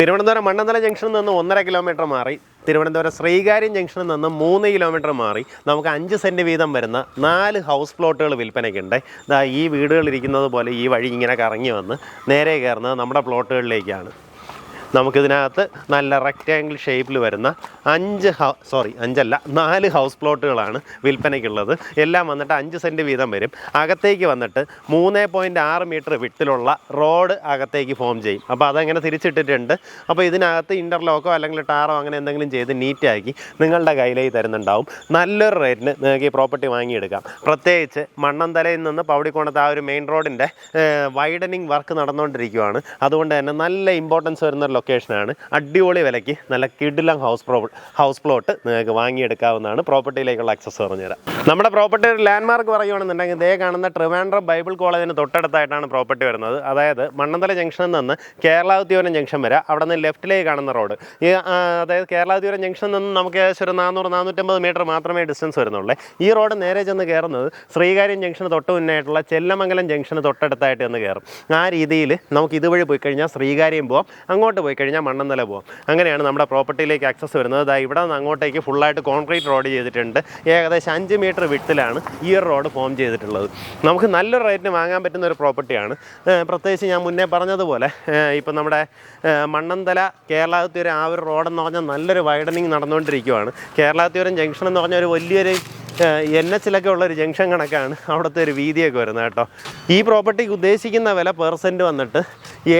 തിരുവനന്തപുരം മണ്ണന്തല ജംഗ്ഷനിൽ നിന്ന് ഒന്നര കിലോമീറ്റർ മാറി തിരുവനന്തപുരം ശ്രീകാര്യം ജംഗ്ഷനിൽ നിന്ന് മൂന്ന് കിലോമീറ്റർ മാറി നമുക്ക് അഞ്ച് സെന്റ് വീതം വരുന്ന നാല് ഹൗസ് പ്ലോട്ടുകൾ വിൽപ്പനയ്ക്കുണ്ട്. ഇതാ ഈ വീടുകളിരിക്കുന്നത് പോലെ ഈ വഴി ഇങ്ങനെ കറങ്ങി വന്ന് നേരെ കയറുന്നത് നമ്മുടെ പ്ലോട്ടുകളിലേക്കാണ്. നമുക്കിതിനകത്ത് നല്ല റെക്റ്റാങ്കിൾ ഷേപ്പിൽ വരുന്ന അഞ്ച് ഹൗ സോറി അഞ്ചല്ല നാല് ഹൗസ് പ്ലോട്ടുകളാണ് വിൽപ്പനയ്ക്കുള്ളത്. എല്ലാം വന്നിട്ട് അഞ്ച് സെന്റ് വീതം വരും. അകത്തേക്ക് വന്നിട്ട് മൂന്ന് പോയിന്റ് ആറ് മീറ്റർ വിട്ടിലുള്ള റോഡ് അകത്തേക്ക് ഫോം ചെയ്യും. അപ്പോൾ അതങ്ങനെ തിരിച്ചിട്ടിട്ടുണ്ട്? അപ്പോൾ ഇതിനകത്ത് ഇന്റർലോക്കോ അല്ലെങ്കിൽ ടാറോ അങ്ങനെ എന്തെങ്കിലും ചെയ്ത് നീറ്റാക്കി നിങ്ങളുടെ കയ്യിലേക്ക് തരുന്നുണ്ടാവും. നല്ലൊരു റേറ്റിന് നിങ്ങൾക്ക് ഈ പ്രോപ്പർട്ടി വാങ്ങിയെടുക്കാം. പ്രത്യേകിച്ച് മണ്ണന്തലയിൽ നിന്ന് പൗടിക്കോണത്ത് ആ ഒരു മെയിൻ റോഡിന്റെ വൈഡനിങ് വർക്ക് നടന്നുകൊണ്ടിരിക്കുകയാണ് അതുകൊണ്ട് തന്നെ നല്ല ഇമ്പോർട്ടൻസ് വരുന്ന ലൊക്കേഷനാണ് അടിപൊളി വിലയ്ക്ക് നല്ല കിഡിലം ഹൗസ് പ്രോ ഹൗസ് പ്ലോട്ട് നിങ്ങൾക്ക് വാങ്ങിയെടുക്കാവുന്നതാണ്. പ്രോപ്പർട്ടിയിലേക്കുള്ള ആക്സസ് പറഞ്ഞുതരാം നമ്മുടെ പ്രോപ്പർട്ടി ഒരു ലാൻഡ്മാർക്ക് പറയുകയാണെന്നുണ്ടെങ്കിൽ ഇതേ കാണുന്ന ട്രിവാൻഡ്രം ബൈബിൾ കോളേജിന് തൊട്ടടുത്തായിട്ടാണ് പ്രോപ്പർട്ടി വരുന്നത്. അതായത് മണ്ണന്തല ജംഗ്ഷനിൽ നിന്ന് കേരളാവതിപുരം ജംഗ്ഷൻ വരെ അവിടെ നിന്ന് ലെഫ്റ്റിലേക്ക് കാണുന്ന റോഡ് ഈ അതായത് കേരളാവതിപുരം ജംഗ്ഷനിൽ നിന്ന് നമുക്ക് ഏകദേശം ഒരു നാനൂറ് നാനൂറ്റമ്പത് മീറ്റർ മാത്രമേ ഡിസ്റ്റൻസ് വരുന്നുള്ളൂ. ഈ റോഡ് നേരെ ചെന്ന് കയറുന്നത് ശ്രീകാര്യം ജംഗ്ഷന് തൊട്ട് മുന്നായിട്ടുള്ള ചെല്ലമംഗലം ജംഗ്ഷന് തൊട്ടടുത്തായിട്ട് ചെന്ന് കയറും ആ രീതിയിൽ നമുക്ക് ഇതുവഴി പോയി കഴിഞ്ഞാൽ ശ്രീകാര്യം പോവാം. അങ്ങോട്ട് കഴിഞ്ഞാൽ മണ്ണെന്നല പോകും അങ്ങനെയാണ് നമ്മുടെ പ്രോപ്പർട്ടിയിലേക്ക് ആക്സസ് വരുന്നത്. അതായത് ഇവിടെ നിന്ന് അങ്ങോട്ടേക്ക് ഫുള്ളായിട്ട് കോൺക്രീറ്റ് റോഡ് ചെയ്തിട്ടുണ്ട്. ഏകദേശം അഞ്ച് മീറ്റർ വിട്ടിലാണ് ഈ ഒരു റോഡ് ഫോം ചെയ്തിട്ടുള്ളത്. നമുക്ക് നല്ലൊരു റേറ്റിന് വാങ്ങാൻ പറ്റുന്ന ഒരു പ്രോപ്പർട്ടിയാണ് പ്രത്യേകിച്ച് ഞാൻ മുന്നേ പറഞ്ഞതുപോലെ ഇപ്പം നമ്മുടെ മണ്ണന്തല കേരളാതിരം ആ ഒരു റോഡെന്ന് പറഞ്ഞാൽ നല്ലൊരു വൈഡനിങ് നടന്നുകൊണ്ടിരിക്കുകയാണ് കേരളാതിരം ജംഗ്ഷൻ എന്ന് പറഞ്ഞാൽ ഒരു വലിയൊരു എൻ എച്ചിലൊക്കെ ഉള്ള ഒരു ജംഗ്ഷൻ കണക്കാണ് അവിടുത്തെ ഒരു വീതിയൊക്കെ വരുന്നത് കേട്ടോ. ഈ പ്രോപ്പർട്ടിക്ക് ഉദ്ദേശിക്കുന്ന വില പെർസെന്റ് വന്നിട്ട്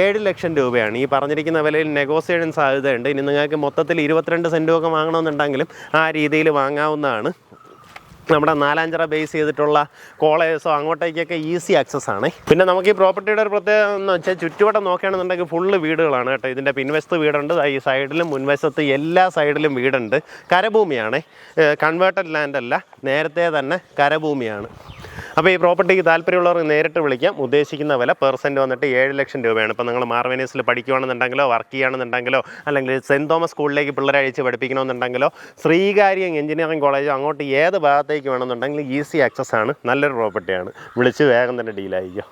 ഏഴ് ലക്ഷം രൂപയാണ്. ഈ പറഞ്ഞിരിക്കുന്ന വിലയിൽ നെഗോസിയേഷൻ സാധ്യതയുണ്ട്. ഇനി നിങ്ങൾക്ക് മൊത്തത്തിൽ ഇരുപത്തിരണ്ട് സെന്റും ഒക്കെ വാങ്ങണമെന്നുണ്ടെങ്കിലും ആ രീതിയിൽ വാങ്ങാവുന്നതാണ്. നമ്മുടെ നാലാഞ്ചിറ ബേസ് ചെയ്തിട്ടുള്ള കോളേജസോ അങ്ങോട്ടേക്കൊക്കെ ഈസി ആക്സസ് ആണ്. പിന്നെ നമുക്ക് ഈ പ്രോപ്പർട്ടിയുടെ ഒരു പ്രത്യേകത എന്ന് വെച്ചാൽ ചുറ്റുവട്ടം നോക്കുകയാണെന്നുണ്ടെങ്കിൽ ഫുള്ള് വീടുകളാണ് കേട്ടോ. ഇതിന്റെ പിൻവശത്ത് വീടുണ്ട്. ഈ സൈഡിലും മുൻവശത്ത് എല്ലാ സൈഡിലും വീടുണ്ട്. കരഭൂമിയാണ്. കൺവേർട്ടഡ് ലാൻഡ് അല്ല. നേരത്തെ തന്നെ കരഭൂമിയാണ്. അപ്പോൾ ഈ പ്രോപ്പർട്ടിക്ക് താല്പര്യമുള്ളവർക്ക് നേരിട്ട് വിളിക്കാം. ഉദ്ദേശിക്കുന്ന വില പെർസെന്റ് വന്നിട്ട് ഏഴ് ലക്ഷം രൂപയാണ്. ഇപ്പോൾ നിങ്ങൾ മാർവേനീസിൽ പഠിക്കുകയാണെന്നുണ്ടെങ്കിലോ വർക്ക് ചെയ്യുകയാണെന്നുണ്ടെങ്കിലോ അല്ലെങ്കിൽ സെന്റ് തോമസ് സ്കൂളിലേക്ക് പിള്ളേരെ അയച്ച് പഠിപ്പിക്കണമെന്നുണ്ടെങ്കിലോ ശ്രീകാര്യം എഞ്ചിനീയറിംഗ് കോളേജോ അങ്ങോട്ട് ഏത് ഭാഗത്തേക്ക് വേണമെന്നുണ്ടെങ്കിലും ഈസി ആക്സസ് ആണ്. നല്ലൊരു പ്രോപ്പർട്ടിയാണ്. വിളിച്ച് വേഗം തന്നെ ഡീലായിരിക്കും